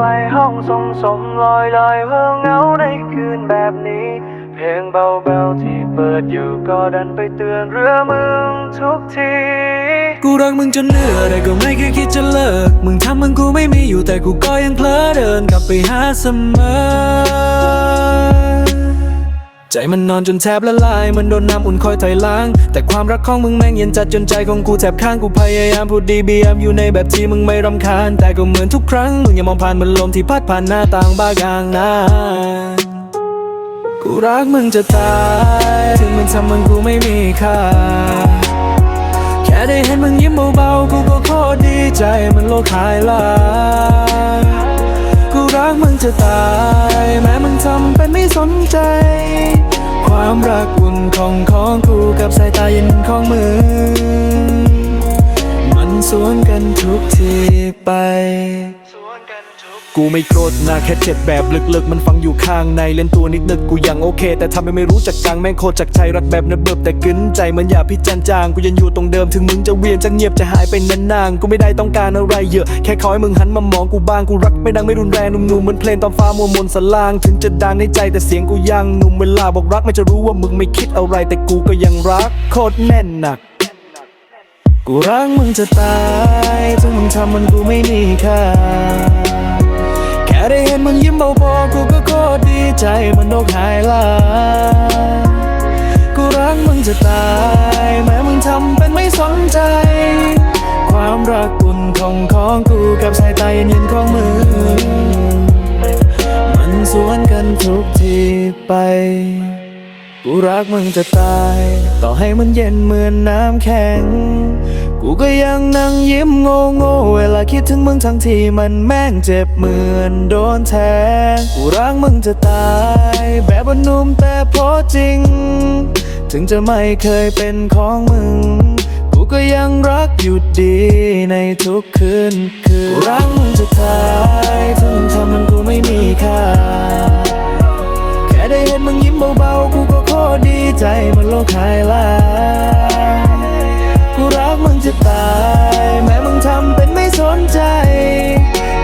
ไฟห้องสมสมลอยลอยเพื่อเหงาในคืนแบบนี้ เพลงเบาๆที่เปิดอยู่ก็ดันไปเตือนเรือมึงทุกที กูรักมึงจนเหนื่อยแต่ก็ไม่เคยคิดจะเลิก มึงทำมึงกูไม่มีอยู่แต่กูก็ยังเพลอเดินกลับไปหาเสมอ ใจมันนอนจนแทบละลาย มันโดนน้ำอุ่นคอยถอยล้าง แต่ความรักของมึงแม่งเย็นจัดจนใจของกูแทบข้างกูพยายามพูดดีบียมอยู่ในแบบที่มึงไม่รำคาญ แต่ก็เหมือนทุกครั้ง มึงยังมองผ่านมันลมที่พัดผ่านหน้าต่างบ้ากลางนากูรักมึงจะตาย ถึงมึงทำมึงกูไม่มีค่า แค่ได้เห็นมึงยิ้มเบาๆ กูก็โคตรดีใจมันโลกหายลายกูรักมึงจะตาย แม้มึงทำเป็นไม่สนใจ ความรักอุ่นของของกูกับสายตาเย็นของมือ มันสวน กูไม่โกรธนะแค่เจ็บแบบลึกๆ มันฟังอยู่ข้างในเล่นตัวนิดนึกกูยังโอเค แต่ทำให้ไม่รู้จักกลางแม่งโคตรจากใจรักแบบเนิบเบิบแต่กึนใจมันอย่าพิจารจางกูยังอยู่ตรงเดิมถึงมึงจะเวียนจะเงียบจะหายไปนานๆกูไม่ได้ต้องการอะไรเยอะ แค่ขอให้มึงหันมามองกูบ้างกูรักไม่ดังไม่รุนแรงหนุ่มๆเหมือนเพลงตอนฟ้ามัวมนสลาง ถึงจะดังในใจแต่เสียงกูยังหนุ่มเวลาบอกรักไม่จะรู้ว่ามึงไม่คิดอะไรแต่กูก็ยังรักโคตรแน่นหนัก กูรักมึงจะตายถึงมึงทำมันกูไม่มีค่า แค่ได้เห็นมึงยิ้มเบาๆกูก็โคตรดีใจมันโลกหายลากูรักมึงจะตาย แม้มึงทำเป็นไม่สนใจ ความรักอุ่นของของกูกับสายตาเย็นๆของมึง มันสวนกันทุกทีไป กูรักมึงจะตาย ต่อให้มันเย็นเหมือนน้ำแข็ง กูก็ยังนั่งยิ้มโง่โง่เวลาคิดถึงมึงทั้งที่มันแม่งเจ็บเหมือนโดนแทง กูรักมึงจะตาย แบบว่านุ่มแต่พอจริง ถึงจะไม่เคยเป็นของมึง กูก็ยังรักอยู่ดีในทุกคืนคืนกูรักมึงจะตายถ้ามึงทำมันกูไม่มีค่า แค่ได้เห็นมึงยิ้มเบา จมันโลกหายลากูรักมึงจะตาย แม้มึงทำเป็นไม่สนใจ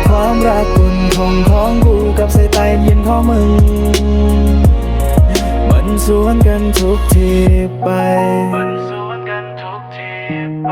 ความรักกุนของของกูกับสายตาเย็นของมึง มันสวนกันทุกทีไป มันสวนกันทุกทีไป